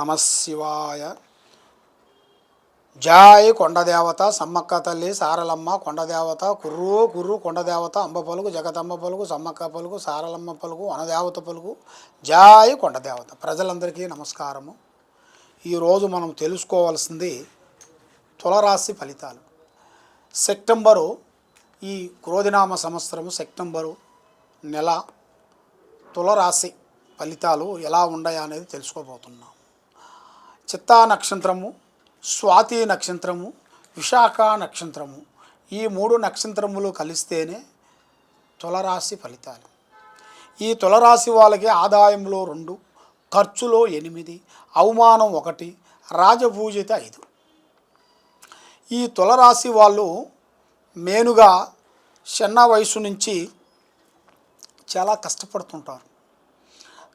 నమ శివాయ. జాయ్ కొండదేవత సమ్మక్క తల్లి సారలమ్మ కొండదేవత కుర్రు కుర్రు కొండదేవత అంబ పలుకు జగదమ్మ పలుకు సమ్మక్క పలుకు సారలమ్మ పలుకు వనదేవత పలుకు జాయ్ కొండదేవత. ప్రజలందరికీ నమస్కారము. ఈరోజు మనం తెలుసుకోవాల్సింది తులరాశి ఫలితాలు. సెప్టెంబరు ఈ క్రోధినామ సంవత్సరము సెప్టెంబరు నెల తులరాశి ఫలితాలు ఎలా ఉన్నాయా అనేది తెలుసుకోబోతున్నాం. చిత్తా నక్షత్రము స్వాతి నక్షత్రము విశాఖ నక్షత్రము ఈ మూడు నక్షత్రములు కలిస్తేనే తులరాశి ఫలితాలు. ఈ తులరాశి వాళ్ళకి ఆదాయంలో రెండు ఖర్చులో ఎనిమిది అవమానం ఒకటి రాజభూజిత ఐదు. ఈ తులరాశి వాళ్ళు మేనుగా చిన్న వయసు నుంచి చాలా కష్టపడుతుంటారు.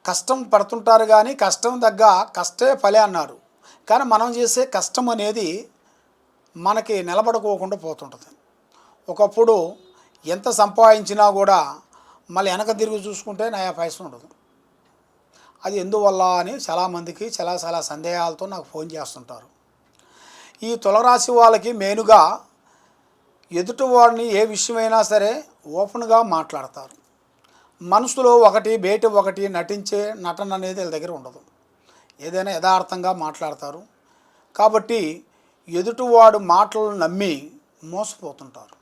కష్టం పడుతుంటారు కానీ కష్టం తగ్గ కష్టే ఫలే అన్నారు. కానీ మనం చేసే కష్టం అనేది మనకి నిలబడుకోకుండా పోతుంటుంది. ఒకప్పుడు ఎంత సంపాదించినా కూడా మళ్ళీ వెనక తిరిగి చూసుకుంటే నా పైసలు ఉండదు. అది ఎందువల్ల అని చాలామందికి చాలా చాలా సందేహాలతో నాకు ఫోన్ చేస్తుంటారు. ఈ తులరాశి వాళ్ళకి మెయిన్గా ఎదుటివాడిని ఏ విషయమైనా సరే ఓపెన్గా మాట్లాడతారు. మనసులో ఒకటి బయట ఒకటి నటించే నటన అనేది వీళ్ళ దగ్గర ఉండదు. ఏదైనా యథార్థంగా మాట్లాడతారు. కాబట్టి ఎదుటివాడు మాటలను నమ్మి మోసపోతుంటారు.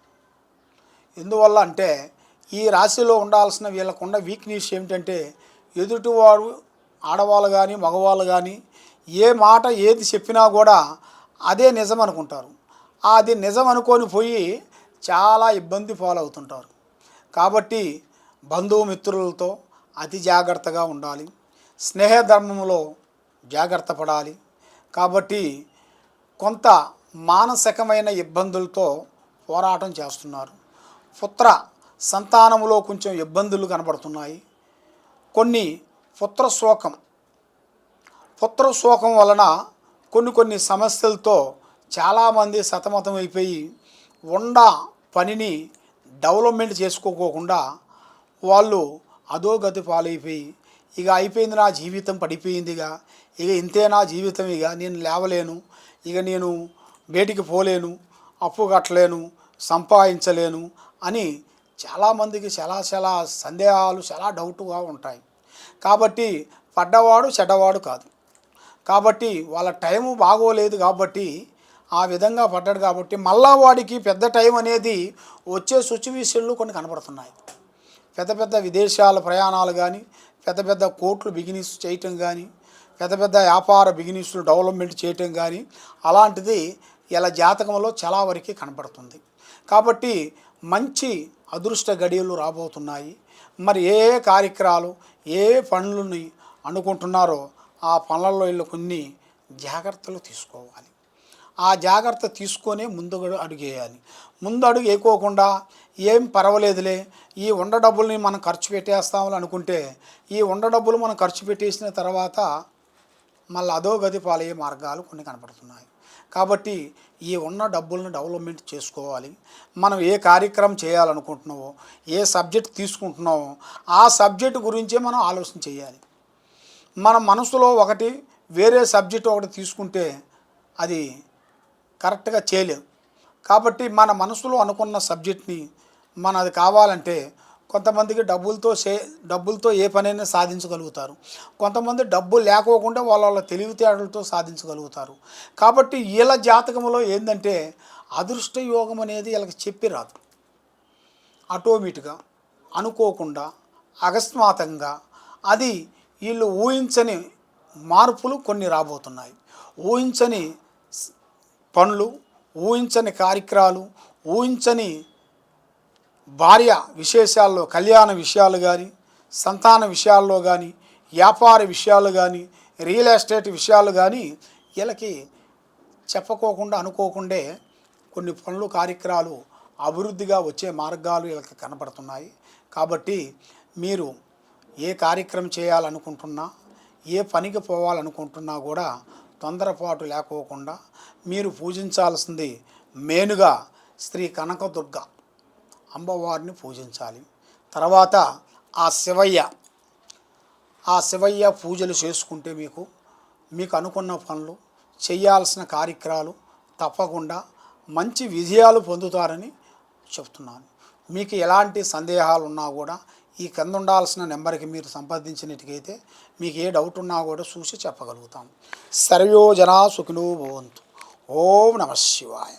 ఎందువల్ల అంటే ఈ రాశిలో ఉండాల్సిన వీళ్ళకున్న వీక్నెస్ ఏమిటంటే ఎదుటివాడు ఆడవాళ్ళు కానీ మగవాళ్ళు కానీ ఏ మాట ఏది చెప్పినా కూడా అదే నిజం అనుకుంటారు. అది నిజం అనుకొని పోయి చాలా ఇబ్బంది పాలవుతుంటారు. కాబట్టి బంధుమిత్రులతో అతి జాగ్రత్తగా ఉండాలి. స్నేహధర్మంలో జాగ్రత్త పడాలి. కాబట్టి కొంత మానసికమైన ఇబ్బందులతో పోరాటం చేస్తున్నారు. పుత్ర సంతానంలో కొంచెం ఇబ్బందులు కనబడుతున్నాయి. కొన్ని పుత్ర శోకం. పుత్ర శోకం వలన కొన్ని కొన్ని సమస్యలతో చాలామంది సతమతం అయిపోయి ఉండ పనిని డెవలప్మెంట్ చేసుకోకోకుండా వాళ్ళు అధోగతి పాలైపోయి ఇక అయిపోయింది నా జీవితం పడిపోయిందిగా. ఇక ఇంతే నా జీవితం ఇక. నేను లేవలేను. ఇక నేను బయటికి పోలేను. అప్పు కట్టలేను. సంపాదించలేను అని చాలామందికి చాలా చాలా సందేహాలు చాలా డౌట్గా ఉంటాయి. కాబట్టి పడ్డవాడు చెడ్డవాడు కాదు. కాబట్టి వాళ్ళ టైము బాగోలేదు కాబట్టి ఆ విధంగా పడ్డాడు కాబట్టి మళ్ళా వాడికి పెద్ద టైం అనేది వచ్చే సిచ్యువేషన్లు కొన్ని కనబడుతున్నాయి పెద్ద పెద్ద విదేశాల ప్రయాణాలు కానీ పెద్ద పెద్ద కోట్లు బిగినెస్ చేయటం కానీ పెద్ద పెద్ద వ్యాపార బిగినీస్లు డెవలప్మెంట్ చేయటం కానీ అలాంటిది ఇలా జాతకంలో చాలా వరకు కనపడుతుంది కాబట్టి మంచి అదృష్ట గడియలు రాబోతున్నాయి. మరి ఏ కార్యక్రమాలు ఏ ఏ పనులని అనుకుంటున్నారో ఆ పనులలో వీళ్ళు కొన్ని జాగ్రత్తలు తీసుకోవాలి. ఆ జాగ్రత్త తీసుకొని ముందు అడుగేయాలి. ముందు అడుగు వేయకోకుండా ఏం పర్వాలేదులే. ఈ ఉండ డబ్బుల్ని మనం ఖర్చు పెట్టేస్తామని అనుకుంటే ఈ ఉండ డబ్బులు మనం ఖర్చు పెట్టేసిన తర్వాత మళ్ళీ అధోగతి పాలయ్యే మార్గాలు కొన్ని కనపడుతున్నాయి. కాబట్టి ఈ ఉన్న డబ్బులను డెవలప్మెంట్ చేసుకోవాలి. మనం ఏ కార్యక్రమం చేయాలనుకుంటున్నావో ఏ సబ్జెక్ట్ తీసుకుంటున్నావో ఆ సబ్జెక్ట్ గురించే మనం ఆలోచన చేయాలి. మన మనసులో ఒకటి వేరే సబ్జెక్ట్ ఒకటి తీసుకుంటే అది కరెక్ట్గా చేయలేం. కాబట్టి మన మనసులో అనుకున్న సబ్జెక్ట్ని మన అది కావాలంటే కొంతమందికి డబ్బులతో సే డబ్బులతో ఏ పనైనా సాధించగలుగుతారు. కొంతమంది డబ్బు లేకోకుండా వాళ్ళ వాళ్ళ తెలివితేటలతో సాధించగలుగుతారు. కాబట్టి వీళ్ళ జాతకంలో ఏంటంటే అదృష్ట యోగం అనేది వీళ్ళకి చెప్పి రాదు. ఆటోమేటిక్గా అనుకోకుండా అకస్మాత్తంగా అది వీళ్ళు ఊహించని మార్పులు కొన్ని రాబోతున్నాయి. ఊహించని పనులు ఊహించని కార్యక్రమాలు ఊహించని భార్య విశేషాల్లో కళ్యాణ విషయాలు కానీ సంతాన విషయాల్లో కానీ వ్యాపార విషయాలు కానీ రియల్ ఎస్టేట్ విషయాలు కానీ వీళ్ళకి చెప్పకోకుండా అనుకోకుండే కొన్ని పనులు కార్యక్రమాలు అభివృద్ధిగా వచ్చే మార్గాలు వీళ్ళకి కనపడుతున్నాయి కాబట్టి మీరు ఏ కార్యక్రమం చేయాలనుకుంటున్నా ఏ పనికి పోవాలనుకుంటున్నా కూడా తొందరపాటు లేకోకుండా మీరు పూజించాల్సింది మెయిన్గా శ్రీ కనకదుర్గ. అమ్మవారిని పూజించాలి. తర్వాత ఆ శివయ్య. ఆ శివయ్య పూజలు చేసుకుంటే మీకు మీకు అనుకున్న పనులు చేయాల్సిన కార్యక్రమాలు తప్పకుండా మంచి విజయాలు పొందుతారని చెప్తున్నాను. మీకు ఎలాంటి సందేహాలు ఉన్నా కూడా ఈ కింద ఉండాల్సిన నెంబర్కి మీరు సంప్రదించినట్టుకైతే మీకు ఏ డౌట్ ఉన్నా కూడా చూసి చెప్పగలుగుతాం. సర్వయోజన సుఖినో భవంతు. ఓం నమ శివాయ.